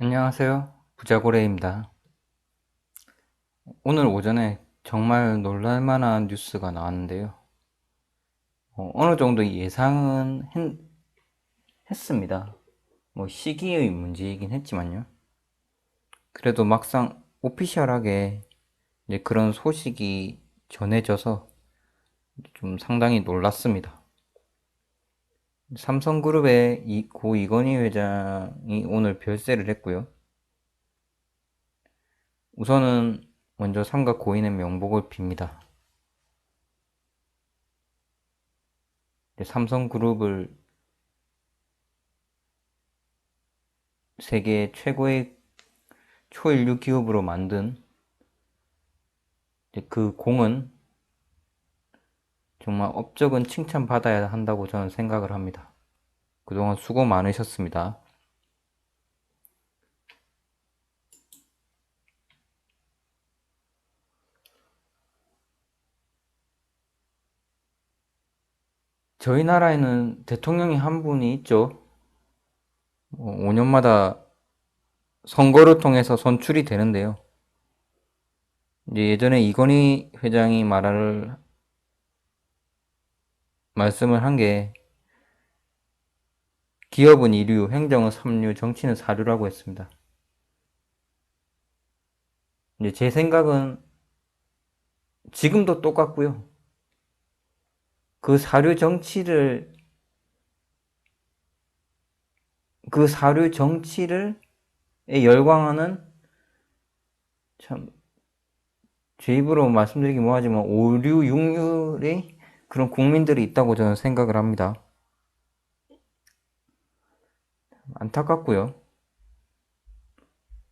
안녕하세요. 부자고래입니다. 오늘 오전에 정말 놀랄만한 뉴스가 나왔는데요. 어, 느 정도 예상은 했, 했습니다. 뭐 시기의 문제이긴 했지만요. 그래도 막상 오피셜하게 이제 그런 소식이 전해져서 좀 상당히 놀랐습니다. 삼성그룹의 이, 고 이건희 회장이 오늘 별세를 했고요. 우선은 먼저 삼각 고인의 명복을 빕니다. 삼성그룹을 세계 최고의 초인류 기업으로 만든 그 공은 정말 업적은 칭찬받아야 한다고 저는 생각을 합니다. 그동안 수고 많으셨습니다. 저희 나라에는 대통령이 한 분이 있죠. 5년마다 선거를 통해서 선출이 되는데요. 예전에 이건희 회장이 말을 말씀을 한 게 기업은 이류, 행정은 삼류, 정치는 사류라고 했습니다. 이제 제 생각은 지금도 똑같고요. 그 사류 정치를 그 사류 정치를 열광하는 참 제 입으로 말씀드리기 뭐하지만 5류, 6류의 그런 국민들이 있다고 저는 생각을 합니다. 안타깝고요.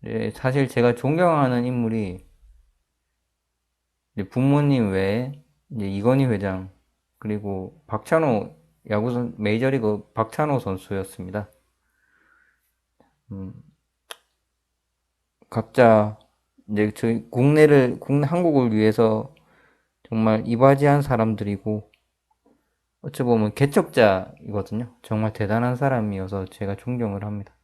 네, 사실 제가 존경하는 인물이 부모님 외에 이건희 회장 그리고 박찬호 야구 선 메이저리그 박찬호 선수였습니다. 음, 각자 이제 저희 국내를 국내 한국을 위해서 정말 이바지한 사람들이고 어찌 보면 개척자이거든요. 정말 대단한 사람이어서 제가 존경을 합니다.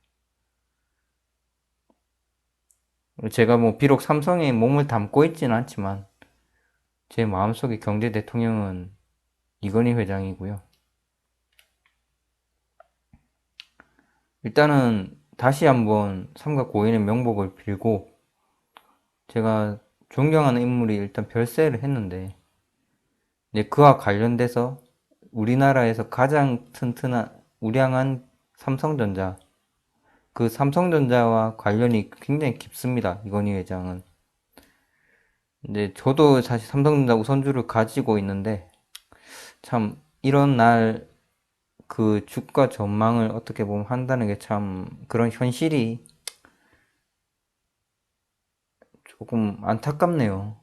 제가 뭐 비록 삼성에 몸을 담고 있지는 않지만 제 마음속에 경제 대통령은 이건희 회장이고요. 일단은 다시 한번 삼각 고인의 명복을 빌고 제가 존경하는 인물이 일단 별세를 했는데 그와 관련돼서 우리나라에서 가장 튼튼한 우량한 삼성전자 그 삼성전자와 관련이 굉장히 깊습니다. 이건희 회장은. 근데 저도 사실 삼성전자 우선주를 가지고 있는데 참 이런 날 그 주가 전망을 어떻게 보면 한다는 게 참 그런 현실이 조금 안타깝네요.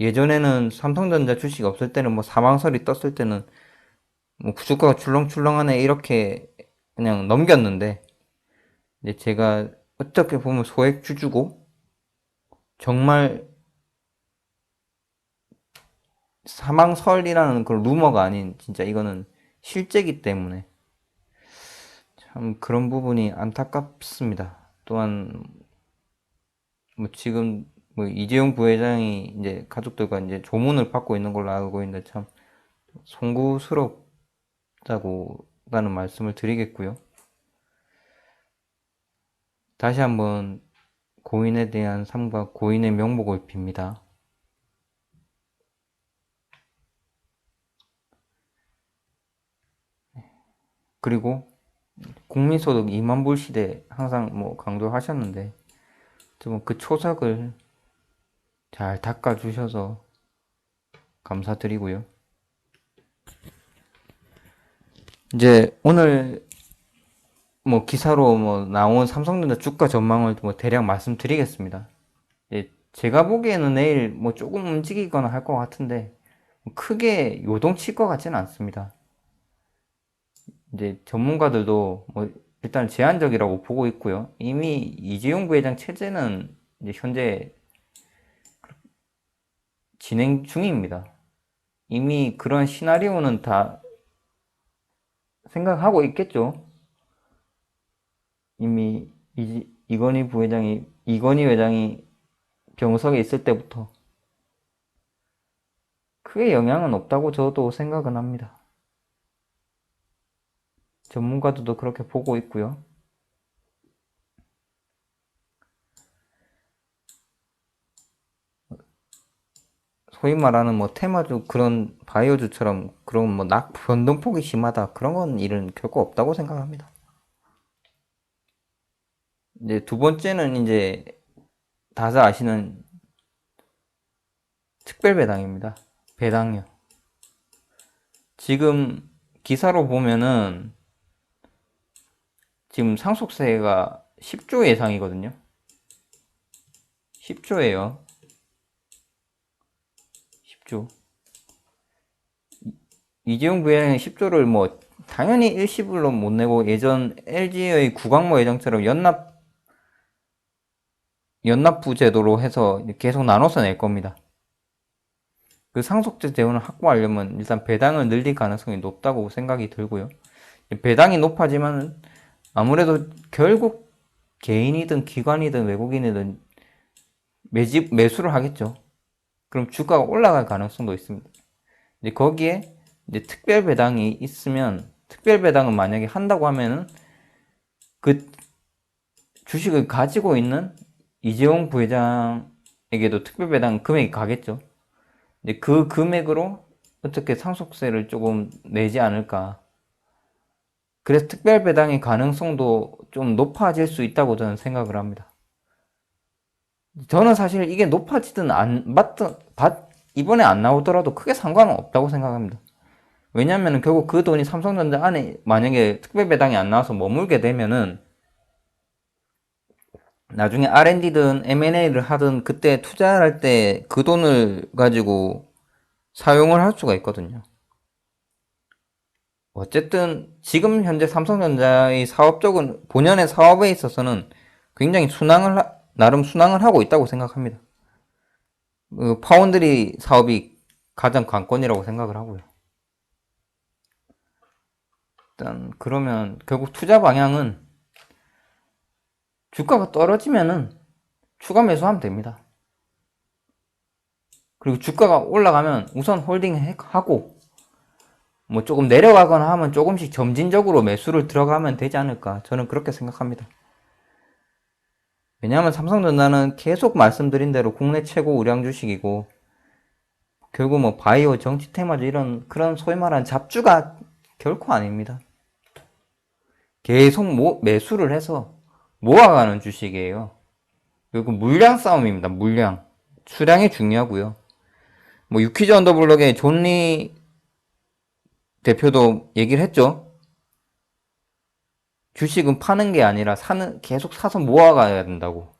예전에는 삼성전자 주식 없을 때는 뭐 사망설이 떴을 때는 뭐 주가가 출렁출렁하네 이렇게 그냥 넘겼는데 이제 제가 어떻게 보면 소액 주주고 정말 사망설이라는 그 루머가 아닌 진짜 이거는 실제기 때문에 참 그런 부분이 안타깝습니다. 또한 뭐 지금 뭐 이재용 부회장이 이제 가족들과 이제 조문을 받고 있는 걸로 알고 있는데 참 송구스럽다고 라는 말씀을 드리겠고요. 다시 한번 고인에 대한 삶과 고인의 명복을 빕니다. 그리고 국민소득 2만 불 시대 항상 뭐 강조하셨는데 좀 그 초석을 잘 닦아주셔서 감사드리고요. 이제 오늘 뭐 기사로 뭐 나온 삼성전자 주가 전망을 뭐 대략 말씀드리겠습니다. 제가 보기에는 내일 뭐 조금 움직이거나 할 것 같은데 크게 요동칠 것 같지는 않습니다. 이제 전문가들도 뭐 일단 제한적이라고 보고 있고요. 이미 이재용 부회장 체제는 현재 진행 중입니다. 이미 그런 시나리오는 다 생각하고 있겠죠. 이미 이, 이건희 부회장이, 이건희 회장이 병석에 있을 때부터 크게 영향은 없다고 저도 생각은 합니다. 전문가들도 그렇게 보고 있고요. 소위 말하는 뭐 테마주 그런 바이오주처럼 그런 뭐 낙 변동폭이 심하다 그런 건 일은 결코 없다고 생각합니다. 이제 두 번째는 이제 다들 아시는 특별 배당입니다. 배당요. 지금 기사로 보면은 지금 상속세가 10조 예상이거든요. 10조예요. 10조. 이재용 부회장이 10조를 뭐 당연히 일시불로 못 내고 예전 LG의 구광모 회장처럼 연납 연납부 제도로 해서 계속 나눠서 낼 겁니다. 그 상속세 재원을 확보하려면 일단 배당을 늘릴 가능성이 높다고 생각이 들고요. 배당이 높아지면 아무래도 결국 개인이든 기관이든 외국인이든 매집 매수를 하겠죠. 그럼 주가가 올라갈 가능성도 있습니다. 이제 거기에 이제 특별 배당이 있으면 특별 배당을 만약에 한다고 하면은 그 주식을 가지고 있는 이재용 부회장에게도 특별 배당 금액이 가겠죠. 이제 그 금액으로 어떻게 상속세를 조금 내지 않을까. 그래서 특별 배당의 가능성도 좀 높아질 수 있다고 저는 생각을 합니다. 저는 사실 이게 높아지든 안 받든 받 이번에 안 나오더라도 크게 상관은 없다고 생각합니다. 왜냐하면 결국 그 돈이 삼성전자 안에 만약에 특별 배당이 안 나와서 머물게 되면은 나중에 R&D든 M&A를 하든 그때 투자할 때 그 돈을 가지고 사용을 할 수가 있거든요. 어쨌든 지금 현재 삼성전자의 사업적인 본연의 사업에 있어서는 굉장히 순항을 하- 나름 순항을 하고 있다고 생각합니다. 그 파운드리 사업이 가장 관건이라고 생각을 하고요. 일단 그러면 결국 투자 방향은 주가가 떨어지면은 추가 매수하면 됩니다. 그리고 주가가 올라가면 우선 홀딩 하고 뭐 조금 내려가거나 하면 조금씩 점진적으로 매수를 들어가면 되지 않을까 저는 그렇게 생각합니다. 왜냐하면 삼성전자는 계속 말씀드린 대로 국내 최고 우량 주식이고 결국 뭐 바이오 정치 테마주 이런 그런 소위 말하는 잡주가 결코 아닙니다. 계속 모, 매수를 해서 모아가는 주식이에요. 그리고 물량 싸움입니다. 물량. 수량이 중요하고요. 뭐 유퀴즈 언더블럭의 존리 대표도 얘기를 했죠. 주식은 파는 게 아니라 사는 계속 사서 모아가야 된다고.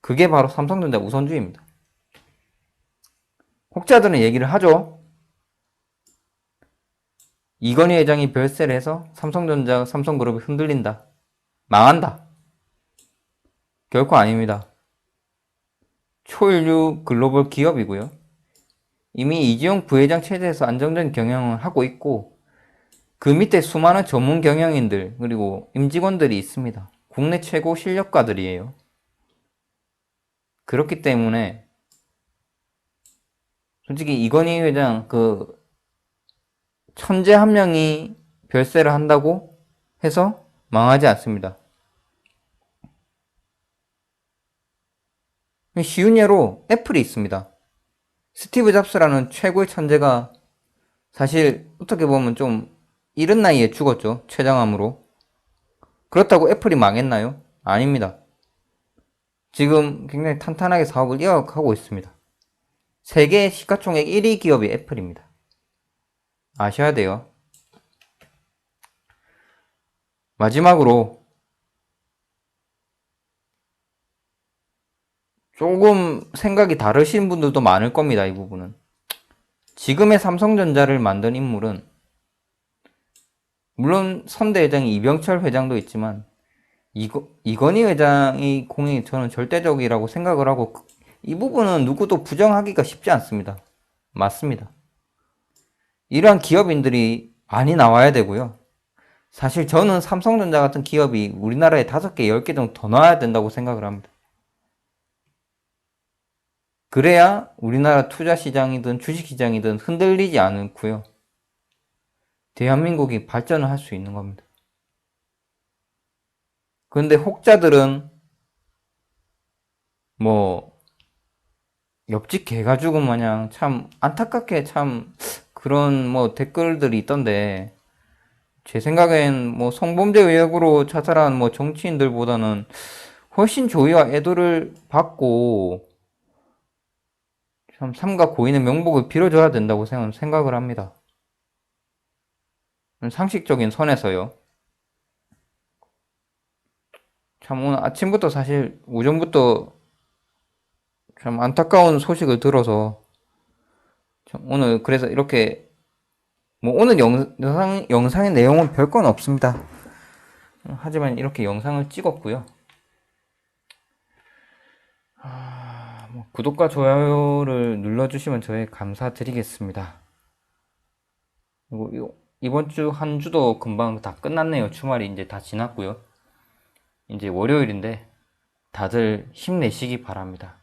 그게 바로 삼성전자 우선주의입니다. 혹자들은 얘기를 하죠. 이건희 회장이 별세를 해서 삼성전자, 삼성그룹이 흔들린다. 망한다. 결코 아닙니다. 초일류 글로벌 기업이고요. 이미 이지용 부회장 체제에서 안정적인 경영을 하고 있고 그 밑에 수많은 전문 경영인들 그리고 임직원들이 있습니다. 국내 최고 실력가들이에요. 그렇기 때문에 솔직히 이건희 회장 그 천재 한 명이 별세를 한다고 해서 망하지 않습니다. 쉬운 예로 애플이 있습니다. 스티브 잡스라는 최고의 천재가 사실 어떻게 보면 좀 이른 나이에 죽었죠. 췌장암으로. 그렇다고 애플이 망했나요? 아닙니다. 지금 굉장히 탄탄하게 사업을 이어가고 있습니다. 세계 시가총액 1위 기업이 애플입니다. 아셔야 돼요. 마지막으로 조금 생각이 다르신 분들도 많을 겁니다. 이 부분은. 지금의 삼성전자를 만든 인물은 물론 선대 회장이 이병철 회장도 있지만 이거, 이건희 회장이 공이 저는 절대적이라고 생각을 하고 이 부분은 누구도 부정하기가 쉽지 않습니다. 맞습니다. 이러한 기업인들이 많이 나와야 되고요. 사실 저는 삼성전자 같은 기업이 우리나라에 다섯 개, 열 개 정도 더 나와야 된다고 생각을 합니다. 그래야 우리나라 투자 시장이든 주식 시장이든 흔들리지 않고요. 대한민국이 발전을 할 수 있는 겁니다. 그런데 혹자들은 뭐 옆집 개가 죽은 마냥 참 안타깝게 참 그런 뭐 댓글들이 있던데 제 생각엔 뭐 성범죄 의혹으로 자살한 뭐 정치인들보다는 훨씬 조의와 애도를 받고 참 삼가 고인의 명복을 빌어줘야 된다고 생각- 생각을 합니다. 상식적인 선에서요. 참 오늘 아침부터 사실 오전부터 참 안타까운 소식을 들어서 참 오늘 그래서 이렇게 뭐 오늘 영, 영상 영상의 내용은 별 건 없습니다. 하지만 이렇게 영상을 찍었고요. 아, 뭐 구독과 좋아요를 눌러주시면 저희 감사드리겠습니다. 그리고 이- 이번 주 한 주도 금방 다 끝났네요. 주말이 이제 다 지났고요. 이제 월요일인데 다들 힘내시기 바랍니다.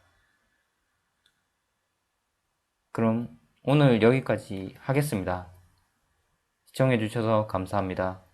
그럼 오늘 여기까지 하겠습니다. 시청해주셔서 감사합니다.